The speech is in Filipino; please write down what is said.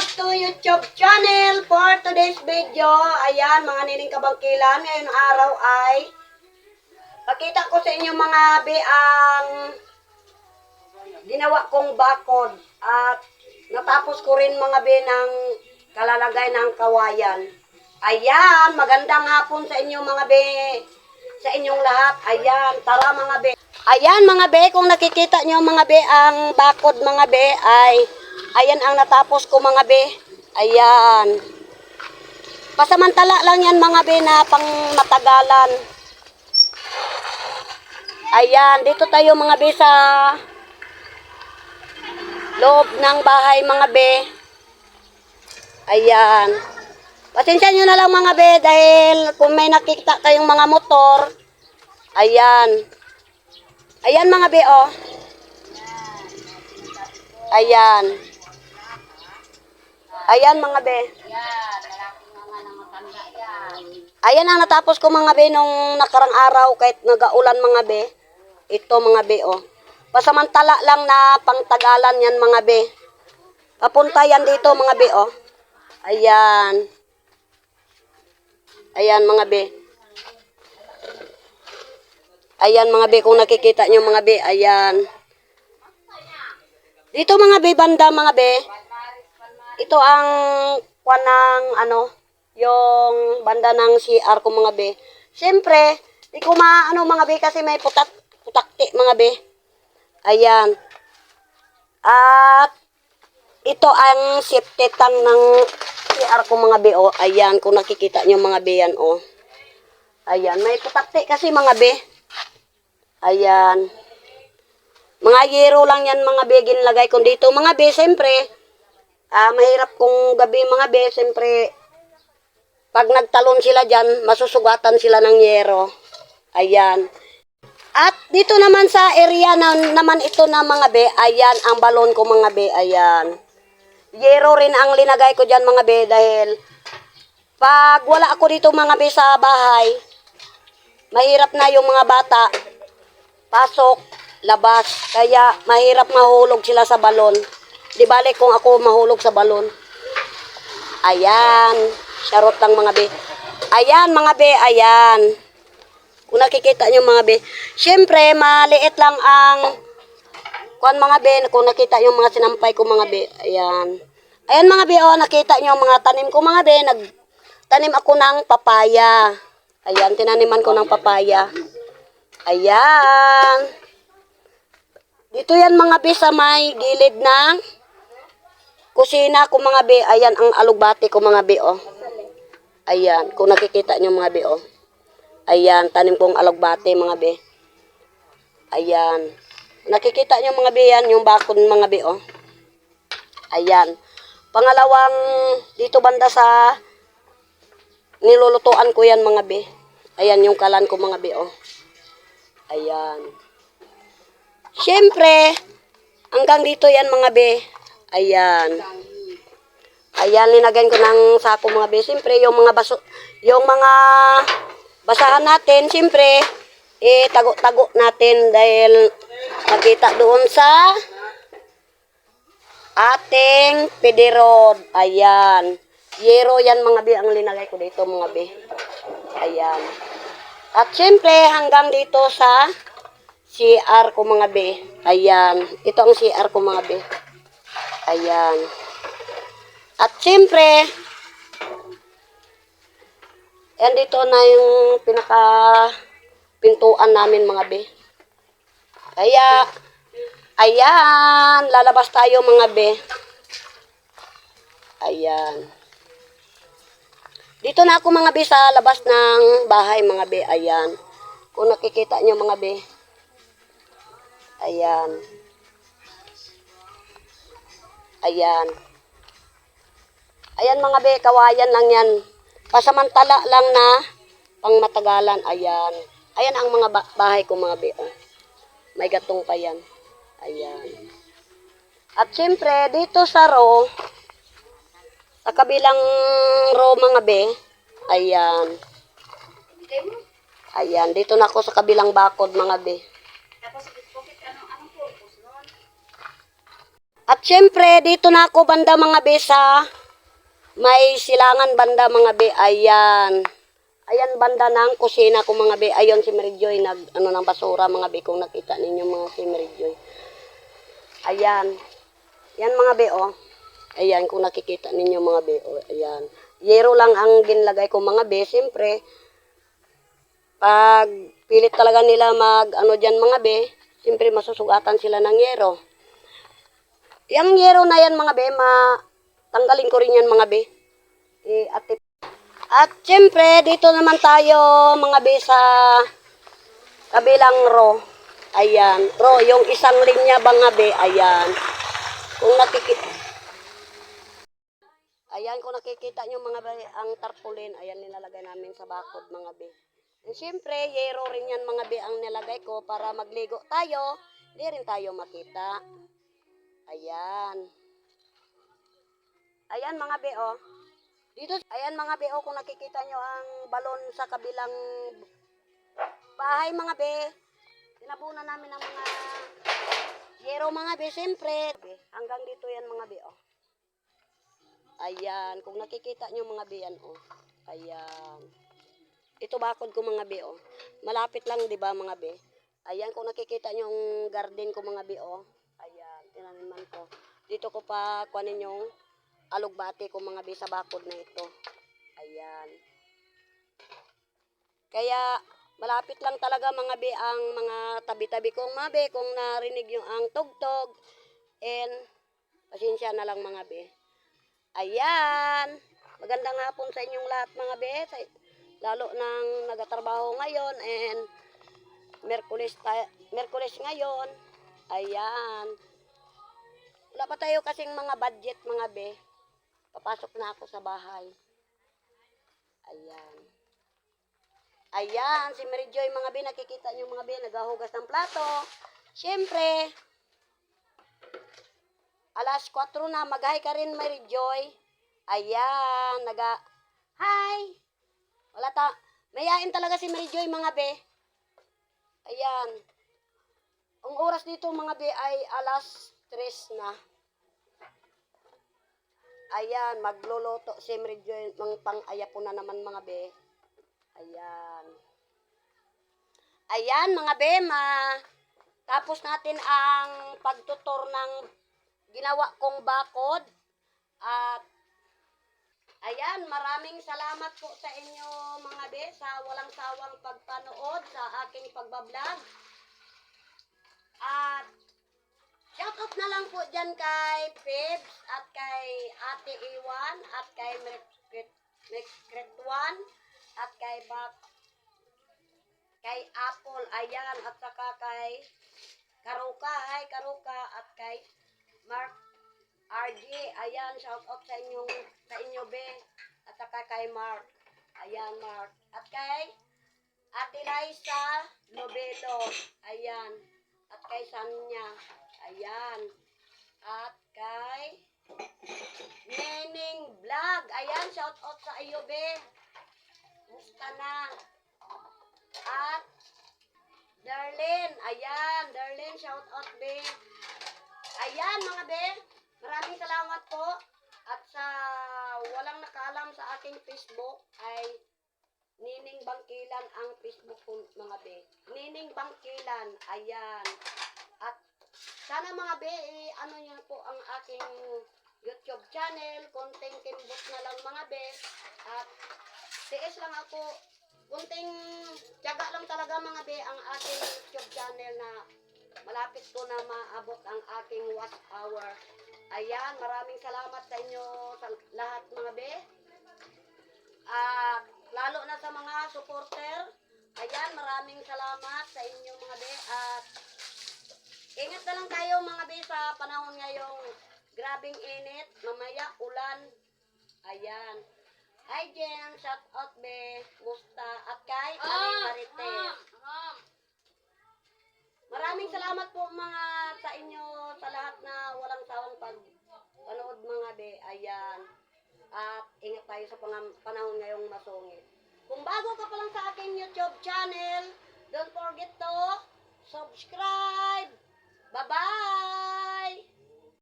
back to YouTube channel for today's video. Ayan, mga nining kabangkilan. Ngayon araw ay pakita ko sa inyo mga be ang ginawa kong bakod at natapos ko rin mga be ng kalalagay ng kawayan. Ayan, magandang hapon sa inyo mga be sa inyong lahat. Ayan, tara mga be. Ayan mga be, kung nakikita nyo mga be, ang bakod mga be ay, ayan ang natapos ko mga be. Ayan. Pasamantala lang yan mga be na pang matagalan. Ayan, dito tayo mga be sa loob ng bahay mga be. Ayan. Pasensya nyo na lang mga be dahil kung may nakikita kayong mga motor, ayan. Ayan mga be, oh. Ayan. Ayan mga be. Ayan ang natapos ko mga be nung nakarang araw kahit nagaulan mga be. Ito mga be, oh. Pasamantala lang na pangtagalan yan mga be. Papunta yan dito mga be, oh. Ayan. Ayan mga be. Ayan mga be, kung nakikita nyo mga be, ayan. Dito mga be, banda mga be. Ito ang kwan ng ano, yung banda ng CR ko mga be. Siyempre, di ko maano mga be kasi may putak, putakti mga be. Ayan. At ito ang safety tank ng CR ko mga be. Oh. Ayan, kung nakikita nyo mga be yan. Oh. Ayan, may putakti kasi mga be. Ayan. Mga yero lang yan mga be, ginlagay ko dito. Mga be, siyempre, ah, mahirap kung gabi mga be, siyempre, pag nagtalon sila dyan, masusugatan sila ng yero. Ayan. At dito naman sa area na, naman ito na mga be, ayan ang balon ko mga be, ayan. Yero rin ang linagay ko dyan mga be dahil pag wala ako dito mga be sa bahay, mahirap na yung mga bata, pasok, labas. Kaya mahirap mahulog sila sa balon. Di balik kung ako mahulog sa balon. Ayan. Charot lang mga be. Ayan mga be, ayan. Kung nakikita nyo mga be. Siyempre, maliit lang ang kuan mga be. Kung nakita yung mga sinampay ko mga be. Ayan. Ayan mga be, oh, nakita nyo mga tanim ko mga be. Nagtanim ako ng papaya. Ayan, tinaniman ko ng papaya. Ayan. Dito yan mga be sa may gilid ng kusina ko mga be. Ayan ang alugbati ko mga be oh. Ayan, kung nakikita nyo mga be oh. Ayan, tanim kong alugbati mga be. Ayan. Nakikita nyo mga be yan, yung bakod mga be oh. Ayan. Pangalawang dito banda sa nilulutuan ko yan mga be. Ayan yung kalan ko mga be oh. Ayan. Siyempre, hanggang dito yan mga be. Ayan. Ayan, linagyan ko ng sako mga be. Siyempre, yung mga baso, yung mga basahan natin, siyempre, eh, tago-tago natin dahil nakita doon sa ating pederod. Ayan. Yero yan mga be, ang linagay ko dito mga be. Ayan. At siyempre, hanggang dito sa CR ko mga be. Ayan. Ito ang CR ko mga be. Ayan. At siyempre, yan dito na yung pinaka pintuan namin mga be. Kaya, ayan, lalabas tayo mga be. Ayan. Dito na ako mga be sa labas ng bahay mga be. Ayan. Kung nakikita nyo mga be. Ayan. Ayan. Ayan mga be, kawayan lang yan. Pasamantala lang na pang matagalan. Ayan. Ayan ang mga ba- bahay ko mga be. Oh. May gatong pa yan. Ayan. At syempre, dito sa row, sa kabilang row mga be, ayan. Ayan, dito na ako sa kabilang bakod mga be. At syempre, dito na ako banda mga be may silangan banda mga be. Ayan. Ayan banda ng kusina ko mga be. Ayon si Mary Joy nag ano ng basura mga be kung nakita ninyo mga si Mary Joy. Ayan. Yan mga be oh. Ayan kung nakikita ninyo mga be oh. Ayan. Yero lang ang ginlagay ko mga be. Siyempre, pag pilit talaga nila mag ano diyan mga be, siyempre masusugatan sila ng yero. Yung yero na yan mga be, ma tanggalin ko rin yan mga be. Eh, at, at syempre, dito naman tayo mga be sa kabilang row. Ayan, row, yung isang linya nga be, ayan. Kung nakikita, ayan, kung nakikita nyo mga be, ang tarpaulin, ayan nilalagay namin sa bakod mga be. And syempre, yero rin yan mga be ang nilagay ko para magligo tayo, hindi rin tayo makita. Ayan. Ayan mga be, oh. Dito, ayan mga be, oh, kung nakikita nyo ang balon sa kabilang bahay mga be. Tinabunan namin ng mga yero mga be, siyempre. Hanggang dito yan mga be, oh. Ayan, kung nakikita nyo mga be yan, oh. Ayan. Ito bakod ko mga be, oh. Malapit lang, di ba mga be? Ayan, kung nakikita nyo ang garden ko mga be, oh. Ayan, tinaniman ko. Dito ko pa kuhanin yung alugbati ko mga be sa bakod na ito. Ayan. Kaya, malapit lang talaga mga be ang mga tabi-tabi kong mga be kung narinig yung ang tugtog. And, pasensya na lang mga be. Ayan. Magandang hapon sa inyong lahat mga be. Sa- Lalo nang nagatrabaho ngayon and Merkulis, Merkulis ngayon. Ayan. Wala pa tayo kasing mga budget mga be. Papasok na ako sa bahay. Ayan. Ayan, si Mary Joy mga be, nakikita niyo mga be, naghahugas ng plato. Siyempre, alas 4 na, mag-hi ka rin Mary Joy. Ayan, naga, hi! Wala ta, mayain talaga si Mary Joy mga be. Ayan. Ang oras dito mga be ay alas 3 na. Ayan, magluluto si Joy ng pang-aya po na naman mga be. Ayan. Ayan mga be, ma. Tapos natin ang pagtutor ng ginawa kong bakod. At ayan, maraming salamat po sa inyo mga be sa walang sawang pagpanood sa aking pagbablog. At shoutout na lang po dyan kay Pibs at kay Ate Iwan at kay Mekret 1 at kay Bak kay Apple, ayan, at saka kay Karuka, hi Karuka, at kay Mark RG, ayan, shout out sa inyong, sa inyo, be, at saka kay Mark, ayan, Mark, at kay Ate Liza Nobelo, ayan, kay Sanya, ayan, at kay Nening Vlog, ayan, shout out sa iyo, be, musta na, at Darlene, ayan, Darlene, shout out, be. Ayan, mga be, maraming salamat po. At sa walang nakaalam sa aking Facebook ay Nining Bangkilan ang Facebook ko, mga be. Nining Bangkilan, ayan. Sana mga be, eh, ano niyo po ang aking YouTube channel, konting kimbot na lang mga be. At tiis lang ako, kunting tiyaga lang talaga mga be ang aking YouTube channel na malapit ko na maabot ang aking watch hour. Ayan, maraming salamat sa inyo sa lahat mga be. At lalo na sa mga supporter. Ayan, maraming salamat sa inyo mga be. At ingat na lang tayo mga be sa panahon ngayong grabing init. Mamaya ulan. Ayan. Hi Jen, shout out be. Musta? At kay Marie Marites. Maraming salamat po mga sa inyo sa lahat na walang sawang pag panood mga be. Ayan. At ingat tayo sa panahon ngayong masungit. Kung bago ka pa lang sa aking YouTube channel, don't forget to subscribe. Bye-bye!